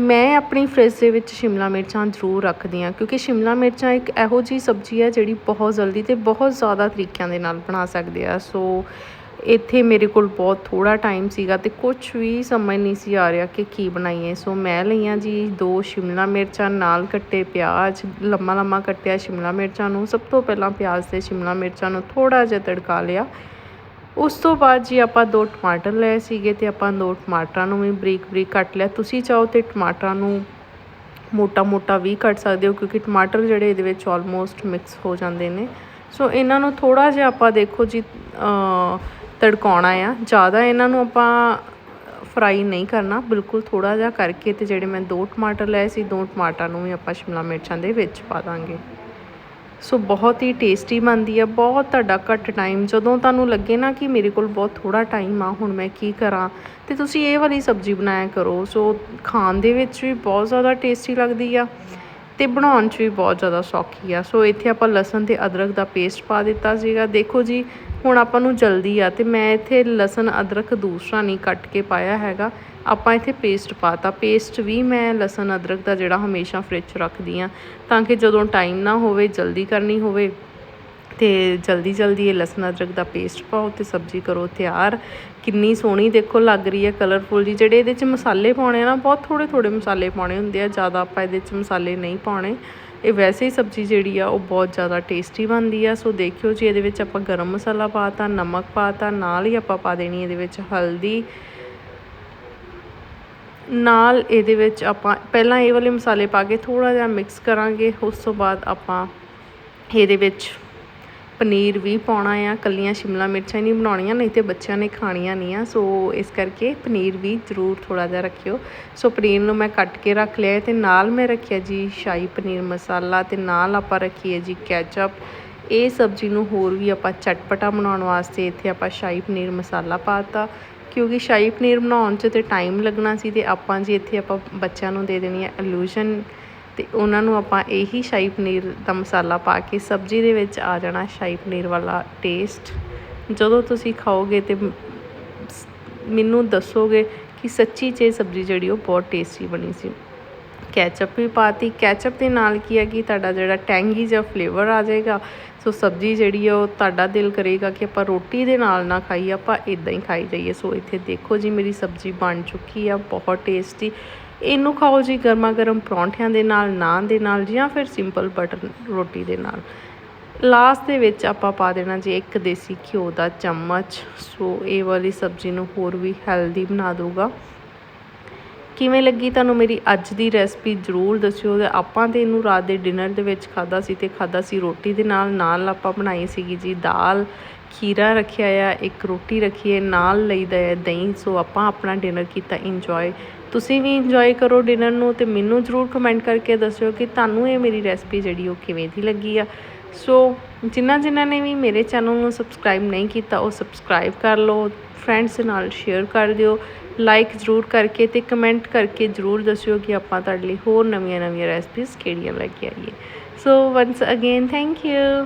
ਮੈਂ ਆਪਣੀ ਫਰਿੱਜ ਦੇ ਵਿੱਚ ਸ਼ਿਮਲਾ ਮਿਰਚਾਂ ਜ਼ਰੂਰ ਰੱਖਦੀ ਹਾਂ, ਕਿਉਂਕਿ ਸ਼ਿਮਲਾ ਮਿਰਚਾਂ ਇੱਕ ਇਹੋ ਜਿਹੀ ਸਬਜ਼ੀ ਹੈ ਜਿਹੜੀ ਬਹੁਤ ਜਲਦੀ ਤੇ ਬਹੁਤ ਜ਼ਿਆਦਾ ਤਰੀਕਿਆਂ ਦੇ ਨਾਲ ਬਣਾ ਸਕਦੇ ਆ। ਸੋ ਇੱਥੇ ਮੇਰੇ ਕੋਲ ਬਹੁਤ ਥੋੜਾ ਟਾਈਮ ਸੀਗਾ ਤੇ ਕੁਝ ਵੀ ਸਮਝ ਨਹੀਂ ਸੀ ਆ ਰਿਹਾ ਕਿ ਕੀ ਬਣਾਈਏ। ਸੋ ਮੈਂ ਲਈਆਂ ਜੀ ਦੋ ਸ਼ਿਮਲਾ ਮਿਰਚਾਂ, ਨਾਲ ਕੱਟੇ ਪਿਆਜ਼ ਲੰਮਾ ਲੰਮਾ ਕੱਟਿਆ ਸ਼ਿਮਲਾ ਮਿਰਚਾਂ ਨੂੰ। ਸਭ ਤੋਂ ਪਹਿਲਾਂ ਪਿਆਜ਼ ਤੇ ਸ਼ਿਮਲਾ ਮਿਰਚਾਂ ਨੂੰ ਥੋੜਾ ਜਿਹਾ ਤੜਕਾ ਲਿਆ। ਉਸ ਤੋਂ ਬਾਅਦ ਜੀ ਆਪਾਂ ਦੋ ਟਮਾਟਰ ਲਏ ਸੀਗੇ ਤੇ ਆਪਾਂ ਦੋ ਟਮਾਟਰਾਂ ਨੂੰ ਵੀ ਬਰੀਕ ਬਰੀਕ ਕੱਟ ਲਿਆ। ਤੁਸੀਂ ਚਾਹੋ ਤੇ ਟਮਾਟਰਾਂ ਨੂੰ ਮੋਟਾ ਮੋਟਾ ਵੀ ਕੱਟ ਸਕਦੇ ਹੋ ਕਿਉਂਕਿ ਟਮਾਟਰ ਜਿਹੜੇ ਇਹਦੇ ਵਿੱਚ ਆਲਮੋਸਟ ਮਿਕਸ ਹੋ ਜਾਂਦੇ ਨੇ। ਸੋ ਇਹਨਾਂ ਨੂੰ ਥੋੜਾ ਜਿਹਾ ਆਪਾਂ ਦੇਖੋ ਜੀ ਤੜਕਾਉਣਾ ਆ। ਜ਼ਿਆਦਾ ਇਹਨਾਂ ਨੂੰ ਆਪਾਂ ਫਰਾਈ ਨਹੀਂ ਕਰਨਾ। ਬਿਲਕੁਲ ਥੋੜਾ ਜਿਹਾ ਕਰਕੇ ਤੇ ਜਿਹੜੇ ਮੈਂ ਦੋ ਟਮਾਟਰ ਲਏ ਸੀ, ਦੋ ਟਮਾਟਰਾਂ ਨੂੰ ਵੀ ਆਪਾਂ ਸ਼ਿਮਲਾ ਮਿਰਚਾਂ ਦੇ ਵਿੱਚ ਪਾ ਦਾਂਗੇ। ਸੋ ਬਹੁਤ ਹੀ ਟੇਸਟੀ ਬਣਦੀ ਆ, ਬਹੁਤ ਤੁਹਾਡਾ ਘੱਟ ਟਾਈਮ ਜਦੋਂ ਤੁਹਾਨੂੰ ਲੱਗੇ ਨਾ ਕਿ ਮੇਰੇ ਕੋਲ ਬਹੁਤ ਥੋੜਾ ਟਾਈਮ ਆ, ਹੁਣ ਮੈਂ ਕੀ ਕਰਾਂ? ਤੇ ਤੁਸੀਂ ਇਹ ਵਾਲੀ ਸਬਜ਼ੀ ਬਣਾਇਆ ਕਰੋ। ਸੋ ਖਾਣ ਦੇ ਵਿੱਚ ਵੀ ਬਹੁਤ ਜ਼ਿਆਦਾ ਟੇਸਟੀ ਲੱਗਦੀ ਆ। ਤੇ ਬਣਾਉਣ 'ਚ ਵੀ ਬਹੁਤ ਜ਼ਿਆਦਾ ਸੌਖੀ ਆ। ਸੋ ਇੱਥੇ ਆਪਾਂ ਲਸਣ ਤੇ ਅਦਰਕ ਦਾ ਪੇਸਟ ਪਾ ਦਿੱਤਾ ਸੀਗਾ। ਦੇਖੋ ਜੀ, ਹੁਣ ਆਪਾਂ ਨੂੰ ਜਲਦੀ ਆ ਤੇ ਮੈਂ ਇੱਥੇ ਲਸਣ, ਅਦਰਕ ਦੂਸਰਾ ਨਹੀਂ ਕੱਟ ਕੇ ਪਾਇਆ ਹੈਗਾ। ਆਪਾਂ ਇੱਥੇ ਪੇਸਟ ਪਾਤਾ। ਪੇਸਟ ਵੀ ਮੈਂ ਲਸਣ, ਅਦਰਕ ਦਾ ਜਿਹੜਾ ਹਮੇਸ਼ਾ ਫ੍ਰਿਜ 'ਚ ਰੱਖਦੀ ਆ। ਤਾਂ ਕਿ ਜਦੋਂ ਟਾਈਮ ਨਾ ਹੋਵੇ, ਜਲਦੀ ਕਰਨੀ ਹੋਵੇ ਤੇ ਜਲਦੀ ਜਲਦੀ ਇਹ ਲਸਣ ਅਦਰਕ ਦਾ ਪੇਸਟ ਪਾਓ ਤੇ ਸਬਜ਼ੀ ਕਰੋ ਤਿਆਰ। ਕਿੰਨੀ ਸੋਹਣੀ ਦੇਖੋ ਲੱਗ ਰਹੀ ਹੈ ਕਲਰਫੁਲ ਜੀ। ਜਿਹੜੇ ਇਹਦੇ 'ਚ ਮਸਾਲੇ ਪਾਉਣੇ ਆ ਨਾ, ਬਹੁਤ ਥੋੜੇ ਥੋੜੇ ਮਸਾਲੇ ਪਾਉਣੇ ਹੁੰਦੇ ਆ, ਜ਼ਿਆਦਾ ਆਪਾਂ ਇਹਦੇ 'ਚ ਮਸਾਲੇ ਨਹੀਂ ਪਾਉਣੇ। ਇਹ ਵੈਸੇ ਹੀ ਸਬਜ਼ੀ ਜਿਹੜੀ ਆ, ਉਹ ਬਹੁਤ ਜ਼ਿਆਦਾ ਟੇਸਟੀ ਬਣਦੀ ਆ। ਸੋ ਦੇਖਿਓ ਜੀ, ਇਹਦੇ ਵਿੱਚ ਆਪਾਂ ਗਰਮ ਮਸਾਲਾ ਪਾਤਾ ਨਮਕ ਪਾਤਾ ਨਾਲ ਹੀ ਆਪਾਂ ਪਾ ਦੇਣੀ ਇਹਦੇ ਵਿੱਚ ਹਲਦੀ। ਨਾਲ ਇਹਦੇ ਵਿੱਚ ਆਪਾਂ, ਪਹਿਲਾਂ ਇਹ ਵਾਲੇ ਮਸਾਲੇ ਪਾ ਕੇ ਥੋੜਾ ਜਿਹਾ ਮਿਕਸ ਕਰਾਂਗੇ, ਉਸ ਤੋਂ ਬਾਅਦ ਆਪਾਂ ਇਹਦੇ ਵਿੱਚ ਪਨੀਰ ਵੀ ਪਾਉਣਾ ਆ, ਕੱਲੀਆਂ ਸ਼ਿਮਲਾ ਮਿਰਚਾਂ ਹੀ ਨਹੀਂ ਬਣਾਉਣੀਆਂ, ਨਹੀਂ ਤੇ ਬੱਚਿਆਂ ਨੇ ਖਾਣੀਆਂ ਨਹੀਂ ਆ, ਸੋ ਇਸ ਕਰਕੇ ਪਨੀਰ ਵੀ ਜ਼ਰੂਰ ਥੋੜਾ ਜਿਹਾ ਰੱਖਿਓ। ਸੋ ਪਨੀਰ ਨੂੰ ਮੈਂ ਕੱਟ ਕੇ ਰੱਖ ਲਿਆ ਤੇ ਨਾਲ ਮੈਂ ਰੱਖਿਆ ਜੀ ਸ਼ਾਹੀ ਪਨੀਰ ਮਸਾਲਾ ਤੇ ਨਾਲ ਆਪਾਂ ਰੱਖੀਏ ਜੀ ਕੈਚਅਪ। ਇਹ ਸਬਜ਼ੀ ਨੂੰ ਹੋਰ ਵੀ ਆਪਾਂ ਚਟਪਟਾ ਬਣਾਉਣ ਵਾਸਤੇ ਇੱਥੇ ਆਪਾਂ ਸ਼ਾਹੀ ਪਨੀਰ ਮਸਾਲਾ ਪਾਤਾ ਕਿਉਂਕਿ ਸ਼ਾਹੀ ਪਨੀਰ ਬਣਾਉਣ 'ਚ ਤੇ ਟਾਈਮ ਲੱਗਣਾ ਸੀ ਤੇ ਆਪਾਂ ਜੀ ਇੱਥੇ ਆਪਾਂ ਬੱਚਿਆਂ ਨੂੰ ਦੇ ਦੇਣੀ ਹੈ ਇਲੂਸ਼ਨ ਅਤੇ ਉਹਨਾਂ ਨੂੰ ਆਪਾਂ ਇਹੀ ਸ਼ਾਹੀ ਪਨੀਰ ਦਾ ਮਸਾਲਾ ਪਾ ਕੇ ਸਬਜ਼ੀ ਦੇ ਵਿੱਚ ਆ ਜਾਣਾ ਸ਼ਾਹੀ ਪਨੀਰ ਵਾਲਾ ਟੇਸਟ ਜਦੋਂ ਤੁਸੀਂ ਖਾਓਗੇ ਤਾਂ ਮੈਨੂੰ ਦੱਸੋਗੇ ਕਿ ਸੱਚੀ 'ਚ ਇਹ ਸਬਜ਼ੀ ਜਿਹੜੀ ਉਹ ਬਹੁਤ ਟੇਸਟੀ ਬਣੀ ਸੀ। ਕੈਚਅਪ ਵੀ ਪਾਤੀ। ਕੈਚਅਪ ਦੇ ਨਾਲ ਕੀ ਹੈ ਕਿ ਤੁਹਾਡਾ ਜਿਹੜਾ ਟੈਂਗੀ ਜਿਹਾ ਫਲੇਵਰ ਆ ਜਾਏਗਾ। ਸੋ ਸਬਜ਼ੀ ਜਿਹੜੀ ਆ ਉਹ ਤੁਹਾਡਾ ਦਿਲ ਕਰੇਗਾ ਕਿ ਆਪਾਂ ਰੋਟੀ ਦੇ ਨਾਲ ਨਾ ਖਾਈਏ, ਆਪਾਂ ਇਦਾਂ ਹੀ ਖਾਈ ਜਾਈਏ। ਸੋ ਇੱਥੇ ਦੇਖੋ ਜੀ, ਮੇਰੀ ਸਬਜ਼ੀ ਬਣ ਚੁੱਕੀ ਆ, ਬਹੁਤ ਟੇਸਟੀ ਇਹਨੂੰ ਖਾਓ ਜੀ ਗਰਮਾ ਗਰਮ ਪਰੌਂਠਿਆਂ ਦੇ ਨਾਲ, ਨਾਨ ਦੇ ਨਾਲ ਜਾਂ ਫਿਰ ਸਿੰਪਲ ਬਟਰ ਰੋਟੀ ਦੇ ਨਾਲ। ਲਾਸਟ ਦੇ ਵਿੱਚ ਆਪਾਂ ਪਾ ਦੇਣਾ ਜੀ ਇੱਕ ਦੇਸੀ ਘਿਓ ਦਾ ਚਮਚ। ਸੋ ਇਹ ਵਾਲੀ ਸਬਜ਼ੀ ਨੂੰ ਹੋਰ ਵੀ ਹੈਲਦੀ ਬਣਾ ਦਊਗਾ। ਕਿਵੇਂ ਲੱਗੀ ਤੁਹਾਨੂੰ ਮੇਰੀ ਅੱਜ ਦੀ ਰੈਸਪੀ ਜ਼ਰੂਰ ਦੱਸਿਓ ਤੇ ਆਪਾਂ ਤੇ ਇਹਨੂੰ ਰਾਤ ਦੇ ਡਿਨਰ ਦੇ ਵਿੱਚ ਖਾਦਾ ਸੀ ਤੇ ਖਾਦਾ ਸੀ ਰੋਟੀ ਦੇ ਨਾਲ। ਨਾਲ ਆਪਾਂ ਬਣਾਈ ਸੀਗੀ ਜੀ ਦਾਲ, ਖੀਰਾ ਰੱਖਿਆ ਆ, ਇੱਕ ਰੋਟੀ ਰੱਖੀ ਹੈ, ਨਾਲ ਲਈਦਾ ਹੈ ਦਹੀਂ। ਸੋ ਆਪਾਂ ਆਪਣਾ ਡਿਨਰ ਕੀਤਾ ਇੰਜੋਏ ਤੁਸੀਂ ਵੀ ਇੰਜੋਏ ਕਰੋ ਡਿਨਰ ਨੂੰ ਤੇ ਮੈਨੂੰ ਜ਼ਰੂਰ ਕਮੈਂਟ ਕਰਕੇ ਦੱਸਿਓ ਕਿ ਤੁਹਾਨੂੰ ਇਹ ਮੇਰੀ ਰੈਸਪੀ ਜਿਹੜੀ ਉਹ ਕਿਵੇਂ ਦੀ ਲੱਗੀ ਆ। ਸੋ ਜਿਨ੍ਹਾਂ ਜਿਨ੍ਹਾਂ ਨੇ ਵੀ ਮੇਰੇ ਚੈਨਲ ਨੂੰ ਸਬਸਕ੍ਰਾਈਬ ਨਹੀਂ ਕੀਤਾ, ਉਹ ਸਬਸਕ੍ਰਾਈਬ ਕਰ ਲਓ ਫਰੈਂਡਸ ਨਾਲ ਸ਼ੇਅਰ ਕਰ ਦਿਓ ਲਾਈਕ ਜ਼ਰੂਰ ਕਰਕੇ ਤੇ ਕਮੈਂਟ ਕਰਕੇ ਜ਼ਰੂਰ ਦੱਸਿਓ ਕਿ ਆਪਾਂ ਤੁਹਾਡੇ ਲਈ ਹੋਰ ਨਵੀਆਂ ਨਵੀਆਂ ਰੈਸਪੀਜ਼ ਕਿਹੜੀਆਂ ਲੈ ਕੇ ਆਈਏ। So once again thank you